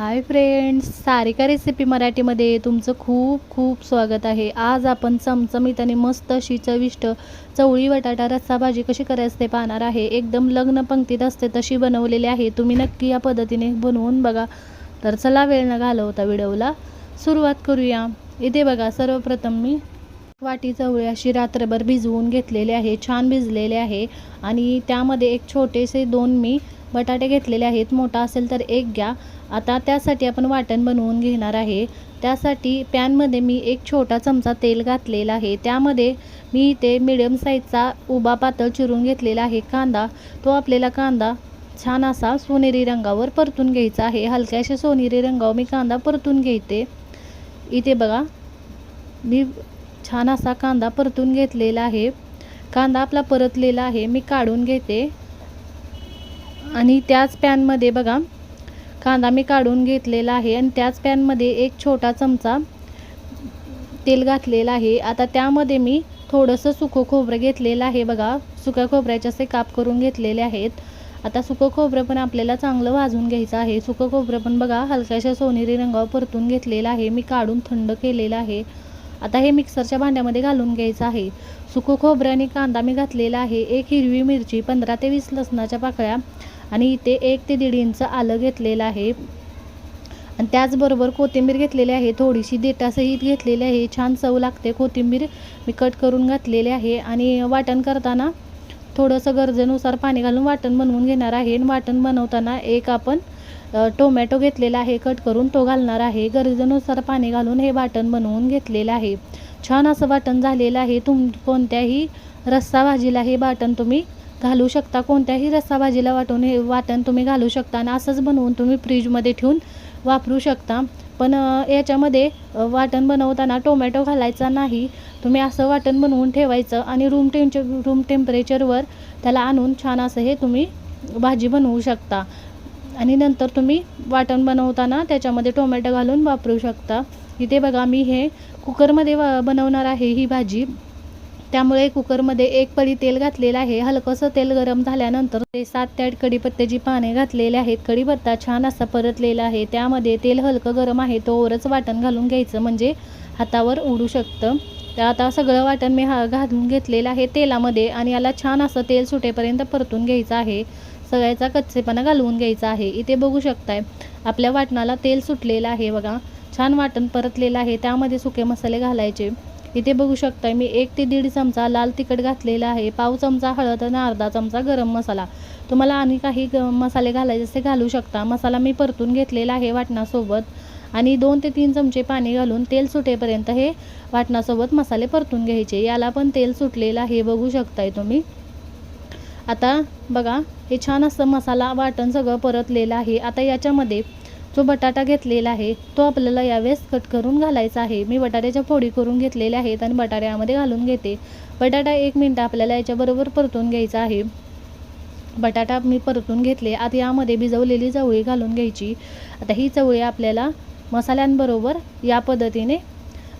Hi friends Sarika recipe मराठीमध्ये तुमचं खूप खूप स्वागत आहे. आज आपण चमचमीत आणि मस्त अशी चविष्ट चवळी बटाटा रस्सा भाजी कशी करायचं ते पाहणार आहे. एकदम लग्न पंक्तीत असते तशी बनवलेली आहे. तुम्ही नक्की या पद्धतीने बनवून बघा. तर चला वेळ न घालवता व्हिडिओला सुरुवात करूया. इथे बघा सर्वप्रथम मी वाटी चवळी अशी रात्रभर भिजवून घेतलेले आहे छान भिजलेले आहे. आणि त्यामध्ये एक छोटेसे दोन मी बटाटे घेतलेले आहेत. मोठा असेल तर एक घ्या. आता त्यासाठी आपण वाटण बनवून घेणार आहे. त्यासाठी पॅनमध्ये मी एक छोटा चमचा तेल घातलेला आहे. त्यामध्ये मी इथे मिडियम साईजचा उभा पातळ चिरून घेतलेला आहे. कांदा तो आपल्याला कांदा छान असा सोनेरी रंगावर परतून घ्यायचा आहे. हलक्याशा सोनेरी रंगावर मी कांदा परतून घेते. इथे बघा मी छान असा कांदा परतून घेतलेला आहे. कांदा आपला परतलेला आहे. मी काढून घेते. आणि त्याच पॅनमध्ये बघा कांदा मी काढून घेतलेला आहे. आणि त्याच पॅनमध्ये एक छोटा चमचा तेल घातलेलं आहे. आता त्यामध्ये मी थोडंसं सुकं खोबरं घेतलेलं आहे बघा. सुक्या खोबऱ्याचे असे काप करून घेतलेले आहेत. आता सुकं खोबरं पण आपल्याला चांगलं भाजून घ्यायचं आहे. सुकं खोबरं पण बघा हलक्याशा सोनेरी रंगावर परतून घेतलेलं आहे. मी काढून थंड केलेलं आहे. आता हे मिक्सरच्या भांड्यामध्ये घालून घ्यायचं आहे. सुकं खोबरं आणि कांदा मी घातलेला आहे. एक हिरवी मिरची पंधरा ते वीस लसणाच्या पाकळ्या आणि इथे एक ते दीड इंच आलं घेतलेलं आहे. आणि त्याचबरोबर कोथिंबीर घेतलेली आहे. थोडीशी देटासहित घेतलेली आहे. छान चव लागते. कोथिंबीर मी कट करून घातलेली आहे. आणि वाटण करताना थोडंसं गरजेनुसार पाणी घालून वाटण बनवून घेणार आहे. आणि वाटण बनवताना एक आपण टोमॅटो घेतलेला आहे कट करून तो घालणार आहे. गरजेनुसार पाणी घालून हे वाटण बनवून घेतलेलं आहे. छान असं वाटण झालेलं आहे. तुम कोणत्याही रस्सा भाजीला हे वाटण तुम्ही घालू शकता. कोणत्याही रस्सा भाजीला वाटून हे वाटण तुम्ही घालू शकता आणि असंच बनवून तुम्ही फ्रीजमध्ये ठेवून वापरू शकता. पण याच्यामध्ये वाटण बनवताना टोमॅटो घालायचा नाही. तुम्ही असं वाटण बनवून ठेवायचं आणि रूम टेम्पचे रूम टेम्परेचरवर त्याला आणून छान असं हे तुम्ही भाजी बनवू शकता. आणि नंतर तुम्ही वाटण बनवताना त्याच्यामध्ये टोमॅटो घालून वापरू शकता. इथे बघा मी हे कुकरमध्ये व बनवणार आहे ही भाजी. त्यामुळे कुकरमध्ये एक पडी तेल घातलेलं आहे. हलकंसं तेल गरम झाल्यानंतर ते सात ते आठ कढीपत्त्याची पाने घातलेले आहेत. कढीपत्ता छान असा परतलेला आहे. त्यामध्ये तेल हलकं गरम आहे. तोवरच वाटण घालून घ्यायचं म्हणजे हातावर उडू शकतं. तर आता सगळं वाटण मी हा घालून घेतलेलं आहे तेलामध्ये आणि याला छान असं तेल सुटेपर्यंत परतून घ्यायचं आहे. सगळ्याचा कच्चेपणा घालवून घ्यायचा आहे. इथे बघू शकताय आपल्या वाटणाला तेल सुटलेलं आहे बघा. छान वाटण परतलेलं आहे त्यामध्ये सुके मसाले घालायचे. इथे बघू शकताय मी एक ते दीड चमचा लाल तिखट घातलेला आहे पाव चमचा हळद आणि अर्धा चमचा गरम मसाला. तुम्हाला आणि काही ग मसाले घालायचे असे घालू शकता. मसाला मी परतून घेतलेला आहे वाटणासोबत. आणि दोन ते तीन चमचे पाणी घालून तेल सुटेपर्यंत हे वाटणासोबत मसाले परतून घ्यायचे. याला पण तेल सुटलेलं आहे बघू शकताय तुम्ही. आता बघा हे छान असं मसाला वाटण सगळं परतलेलं आहे. आता याच्यामध्ये जो बटाटा घेतलेला आहे तो आपल्याला यावेळेस कट करून घालायचा आहे. मी बटाट्याच्या फोडी करून घेतलेल्या आहेत आणि बटाट्यामध्ये घालून घेते. बटाटा एक मिनटं आपल्याला याच्याबरोबर परतून घ्यायचा आहे. बटाटा मी परतून घेतले. आता यामध्ये भिजवलेली चवळी घालून घ्यायची. आता ही चवळी आपल्याला मसाल्यांबरोबर या पद्धतीने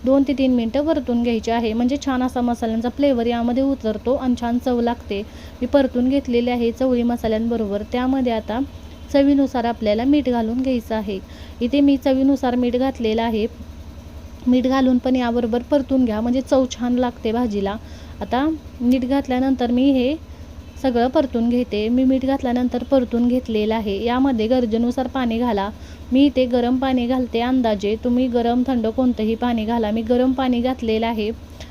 दोन ते तीन मिनटं परतून घ्यायची आहे. म्हणजे छान असा मसाल्यांचा फ्लेवर यामध्ये उतरतो आणि छान चव लागते. मी परतून घेतलेली आहे चवळी मसाल्यांबरोबर. त्यामध्ये आता चवीनुसार आपल्याला मीठ घालून घ्यायचं आहे. इथे मी चवीनुसार मीठ घातलेलं आहे. मीठ घालून पण याबरोबर परतून घ्या. म्हणजे चव छान लागते भाजीला. आता मीठ घातल्यानंतर मी हे सगळं परतून घेते. मी मीठ घातल्यानंतर परतून घेतलेलं आहे. यामध्ये गरजेनुसार पाणी घाला. मी इथे गरम पाणी घालते अंदाजे. तुम्ही गरम थंड कोणतंही पाणी घाला. मी गरम पाणी घातलेलं आहे.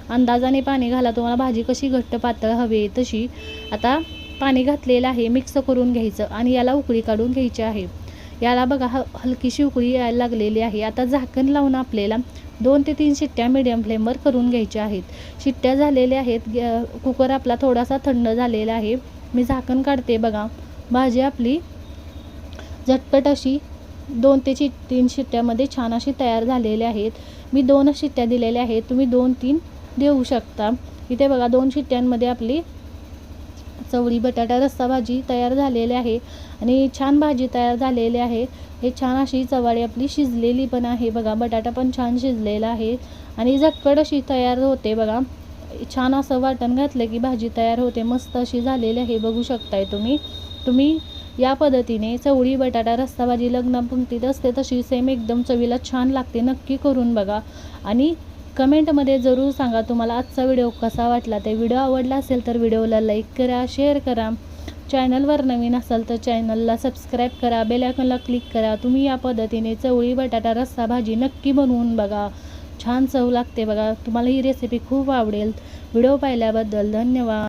अंदाजाने पाणी घाला. तुम्हाला भाजी कशी घट्ट पातळ हवी तशी. आता पाणी घातलेलं आहे. मिक्स करून घ्यायचं आणि याला उकळी काढून घ्यायची आहे. याला बघा ह हलकीशी उकळी यायला लागलेली आहे. आता झाकण लावून आपल्याला दोन ते तीन शिट्ट्या मिडियम फ्लेमवर करून घ्यायच्या आहेत. शिट्ट्या झालेल्या आहेत. कुकर आपला थोडासा थंड झालेला आहे. मी झाकण काढते बघा. भाजी आपली झटपट अशी दोन ते चि तीन शिट्ट्यामध्ये छान अशी तयार झालेली आहेत. मी दोनच शिट्ट्या दिलेल्या आहेत. तुम्ही दोन तीन देऊ शकता. इथे बघा दोन शिट्ट्यांमध्ये आपली चवळी बटाटा रस्सा भाजी तयार झालेली आहे आणि छान भाजी तयार झालेली आहे. हे छान अशी चवाळी आपली शिजलेली पण आहे बघा. बटाटा पण छान शिजलेला आहे आणि झटपट अशी तयार होते बघा. छान असं वाटण घातलं की भाजी तयार होते. मस्त अशी झालेली आहे बघू शकताय तुम्ही. तुम्ही या पद्धतीने चवळी बटाटा रस्सा भाजी लग्नपंक्तीत असते तशी सेम एकदम चवीला छान लागते. नक्की करून बघा. आणि कमेंटमध्ये जरूर सांगा तुम्हाला आजचा व्हिडिओ कसा वाटला. ते व्हिडिओ आवडला असेल तर व्हिडिओला लाईक करा शेअर करा. चॅनलवर नवीन असाल तर चॅनलला सबस्क्राईब करा बेलायकॉनला क्लिक करा. तुम्ही या पद्धतीने चवळी बटाटा रस्सा भाजी नक्की बनवून बघा. छान चव लागते बघा. तुम्हाला ही रेसिपी खूप आवडेल. व्हिडिओ पाहिल्याबद्दल धन्यवाद.